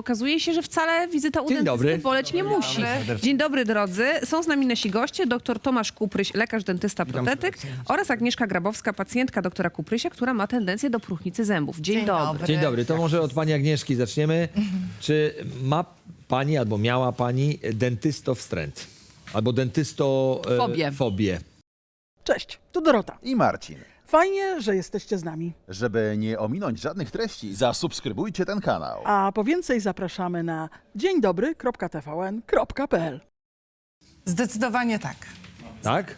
Okazuje się, że wcale wizyta u Dzień dentysty boleć nie musi. Dzień dobry drodzy. Są z nami nasi goście, dr Tomasz Kupryś, lekarz, dentysta, protetyk oraz Agnieszka Grabowska, pacjentka doktora Kuprysia, która ma tendencję do próchnicy zębów. Dzień, Dzień dobry. dobry. Dzień dobry, to może od pani Agnieszki zaczniemy. Czy ma pani albo miała pani dentystowstręt? Albo dentysto... e, Fobię. fobię. Cześć, tu Dorota. i Marcin. Fajnie, że jesteście z nami. Żeby nie ominąć żadnych treści, zasubskrybujcie ten kanał. A po więcej zapraszamy na dzień dobry.tvn.pl. Zdecydowanie tak. Tak?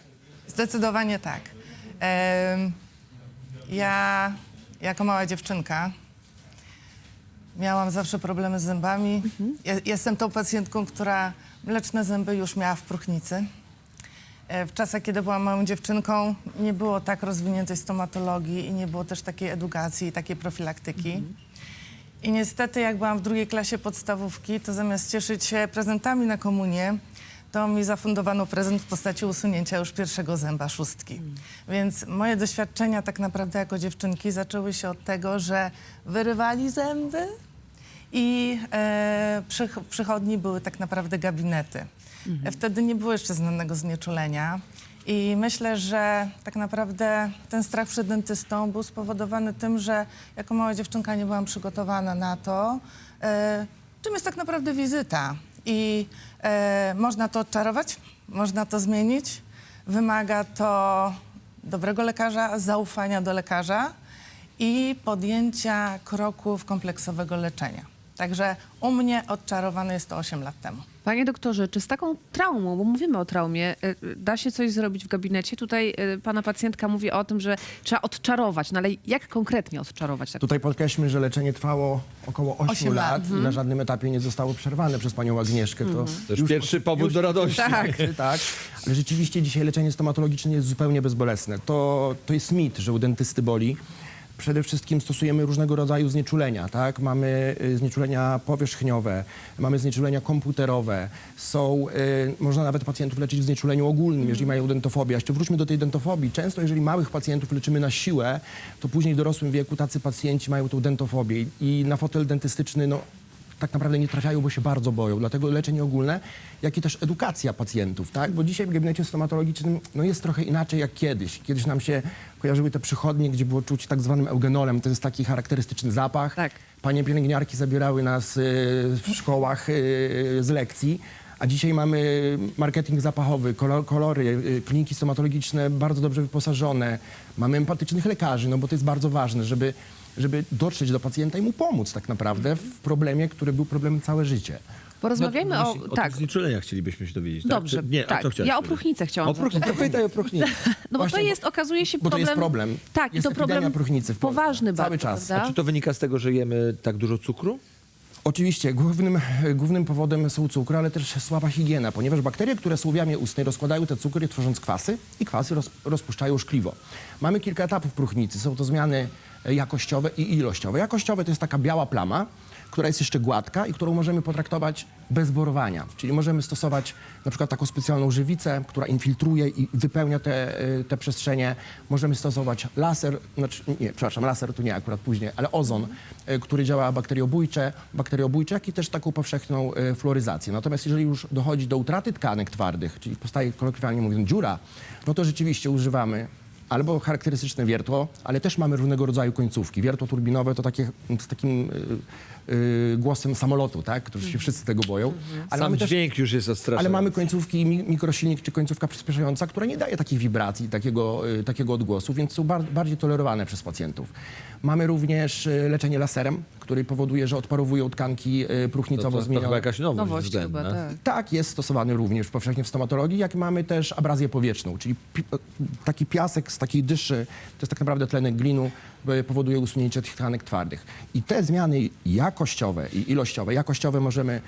Zdecydowanie tak. Em, ja jako mała dziewczynka miałam zawsze problemy z zębami. Ja, jestem tą pacjentką, która mleczne zęby już miała w próchnicy. E, W czasach, kiedy byłam małą dziewczynką, nie było tak rozwiniętej stomatologii i nie było też takiej edukacji i takiej profilaktyki. I niestety, jak byłam w drugiej klasie podstawówki, to zamiast cieszyć się prezentami na komunię, to mi zafundowano prezent w postaci usunięcia już pierwszego zęba szóstki. Więc moje doświadczenia tak naprawdę jako dziewczynki zaczęły się od tego, że wyrywali zęby i e, przy, w przychodni były tak naprawdę gabinety. E, Wtedy nie było jeszcze znanego znieczulenia. I myślę, że tak naprawdę ten strach przed dentystą był spowodowany tym, że jako mała dziewczynka nie byłam przygotowana na to, e, czym jest tak naprawdę wizyta. I e, można to odczarować, można to zmienić. Wymaga to dobrego lekarza, zaufania do lekarza i podjęcia kroków kompleksowego leczenia. Także u mnie odczarowane jest to 8 lat temu. Panie doktorze, czy z taką traumą, bo mówimy o traumie, y, da się coś zrobić w gabinecie? Tutaj y, pana pacjentka mówi o tym, że trzeba odczarować, no ale jak konkretnie odczarować? Tak? Tutaj podkreślmy, że leczenie trwało około 8, Osiem lat. lat i na żadnym etapie nie zostało przerwane przez panią Agnieszkę. To To już pierwszy powód do radości. Tak. tak, ale rzeczywiście dzisiaj leczenie stomatologiczne jest zupełnie bezbolesne. To, to jest mit, że u dentysty boli. Przede wszystkim stosujemy różnego rodzaju znieczulenia, tak? Mamy y, znieczulenia powierzchniowe, mamy znieczulenia komputerowe, są, y, można nawet pacjentów leczyć w znieczuleniu ogólnym, jeżeli mają dentofobię. A jeszcze wróćmy do tej dentofobii. Często, jeżeli małych pacjentów leczymy na siłę, to później w dorosłym wieku tacy pacjenci mają tą dentofobię i- na fotel dentystyczny, no, tak naprawdę nie trafiają, bo się bardzo boją. Dlatego leczenie ogólne, jak i też edukacja pacjentów, tak? Bo dzisiaj w gabinecie stomatologicznym no jest trochę inaczej jak kiedyś. Kiedyś nam się kojarzyły te przychodnie, gdzie było czuć tak zwanym eugenolem. To jest taki charakterystyczny zapach. Tak. Panie pielęgniarki zabierały nas y, w szkołach y, z lekcji. A dzisiaj mamy marketing zapachowy, kolor, kolory, y, kliniki stomatologiczne bardzo dobrze wyposażone. Mamy empatycznych lekarzy, no bo to jest bardzo ważne, żeby, żeby dotrzeć do pacjenta i mu pomóc tak naprawdę w problemie, który był problemem całe życie. Porozmawiajmy No, o... właśnie, tak, tych znieczuleniach chcielibyśmy się dowiedzieć. tak? dobrze. Czy, nie, tak. a co chciałeś ja o powiedzieć? próchnicę chciałam O próchnicę, to pytaj o próchnicę. No bo Właśnie, to jest, okazuje się, bo to problem... jest problem. Tak, Jest to problem próchnicy w Polsce. poważny Cały bardzo, czas. prawda? Czy to wynika z tego, że jemy tak dużo cukru? Oczywiście głównym, głównym powodem są cukry, ale też słaba higiena, ponieważ bakterie, które są w jamie ustnej rozkładają te cukry tworząc kwasy i kwasy roz, rozpuszczają szkliwo. Mamy kilka etapów próchnicy. Są to zmiany e, jakościowe i ilościowe. Jakościowe to jest taka biała plama, która jest jeszcze gładka i którą możemy potraktować bez borowania. Czyli możemy stosować na przykład taką specjalną żywicę, która infiltruje i wypełnia te, e, te przestrzenie. Możemy stosować laser, znaczy nie, przepraszam, laser tu nie akurat później, ale ozon, e, który działa bakteriobójcze, bakteriobójcze, jak i też taką powszechną e, fluoryzację. Natomiast jeżeli już dochodzi do utraty tkanek twardych, czyli powstaje kolokwialnie mówiąc dziura, no to rzeczywiście używamy albo charakterystyczne wiertło, ale też mamy różnego rodzaju końcówki. Wiertło turbinowe to takie z takim y, y, głosem samolotu, tak? Którzy się wszyscy tego boją. Ale Sam mamy też dźwięk już jest odstraszający. ale mamy końcówki mi- mikrosilnik czy końcówka przyspieszająca, która nie daje takich wibracji, takiego, y, takiego odgłosu, więc są bar- bardziej tolerowane przez pacjentów. Mamy również y, leczenie laserem, który powoduje, że odparowują tkanki y, to, to, próchnicowo to chyba zmienione. jakaś nowość, Nowość względna. chyba, tak. Tak, jest stosowany również powszechnie w stomatologii, jak mamy też abrazję powietrzną, czyli pi taki piasek z takiej dyszy, to jest tak naprawdę tlenek glinu, y, powoduje usunięcie tych tkanek twardych. I te zmiany jakościowe i ilościowe, jakościowe możemy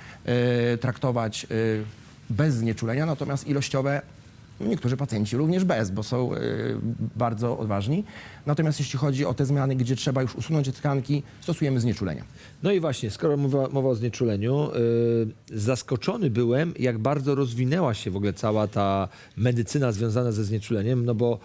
y, traktować y, bez znieczulenia, natomiast ilościowe niektórzy pacjenci również bez, bo są y, bardzo odważni. Natomiast jeśli chodzi o te zmiany, gdzie trzeba już usunąć tkanki, stosujemy znieczulenia. No i właśnie, skoro mowa, mowa o znieczuleniu, yy, zaskoczony byłem, jak bardzo rozwinęła się w ogóle cała ta medycyna związana ze znieczuleniem, no bo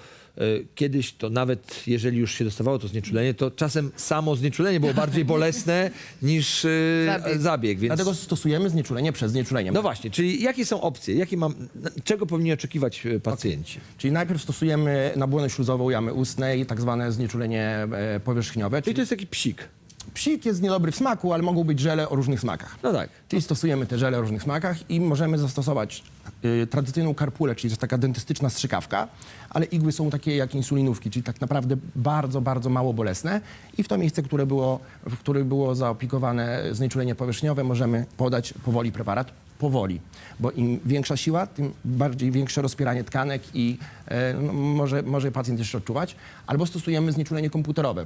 kiedyś to nawet jeżeli już się dostawało to znieczulenie, to czasem samo znieczulenie było bardziej bolesne niż y, Zabieg. zabieg. więc... Dlatego stosujemy znieczulenie przed znieczuleniem. No właśnie, czyli jakie są opcje? Jakie mam, czego powinni oczekiwać y, pacjenci? Czyli najpierw stosujemy na błonę śluzową jamy ustnej tak zwane znieczulenie e, powierzchniowe. Czyli Czyli to jest taki psik. Psik jest niedobry w smaku, ale mogą być żele o różnych smakach. No tak. Czyli stosujemy te żele o różnych smakach i możemy zastosować y, tradycyjną karpulę, czyli to jest taka dentystyczna strzykawka, ale igły są takie jak insulinówki, czyli tak naprawdę bardzo, bardzo mało bolesne i w to miejsce, które było, w którym było zaopiekowane znieczulenie powierzchniowe, możemy podać powoli preparat, powoli, bo im większa siła, tym bardziej większe rozpieranie tkanek i e, no, może, może pacjent jeszcze odczuwać, albo stosujemy znieczulenie komputerowe.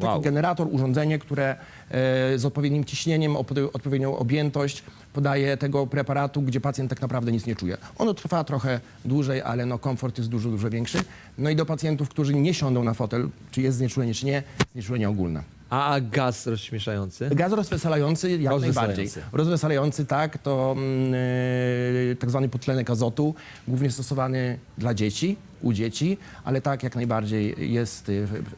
Taki Wow. generator, urządzenie, które e, z odpowiednim ciśnieniem, odpowiednią objętość podaje tego preparatu, gdzie pacjent tak naprawdę nic nie czuje. Ono trwa trochę dłużej, ale no, komfort jest dużo, dużo większy. No i do pacjentów, którzy nie siądą na fotel, czy jest znieczulenie, czy nie, znieczulenie ogólne. A gaz rozśmieszający? Gaz rozweselający jak Rozweselający. najbardziej. Rozweselający, tak, to mm, e, tak zwany podtlenek azotu, głównie stosowany dla dzieci, u dzieci, ale tak jak najbardziej jest e,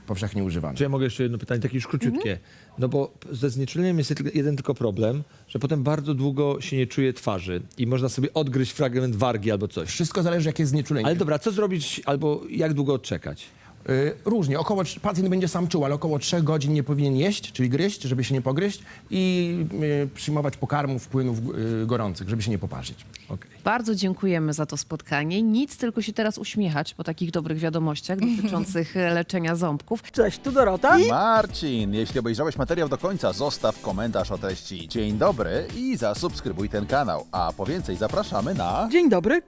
powszechnie używany. Czy ja mogę jeszcze jedno pytanie, takie już króciutkie? No bo ze znieczuleniem jest tylko- jeden tylko problem, że potem bardzo długo się nie czuje twarzy i można sobie odgryźć fragment wargi albo coś. Wszystko zależy, jakie jest znieczulenie. Ale dobra, co zrobić albo jak długo odczekać? Y, Różnie. Około, pacjent będzie sam czuł, ale około 3 godzin nie powinien jeść, czyli gryźć, żeby się nie pogryźć i y, przyjmować pokarmów, płynów y, gorących, żeby się nie poparzyć. Okej. Bardzo dziękujemy za to spotkanie. Nic, tylko się teraz uśmiechać po takich dobrych wiadomościach dotyczących leczenia ząbków. Cześć, tu Dorota. Marcin, jeśli obejrzałeś materiał do końca, zostaw komentarz o treści. Dzień dobry i zasubskrybuj ten kanał. A po więcej zapraszamy na... Dzień dobry,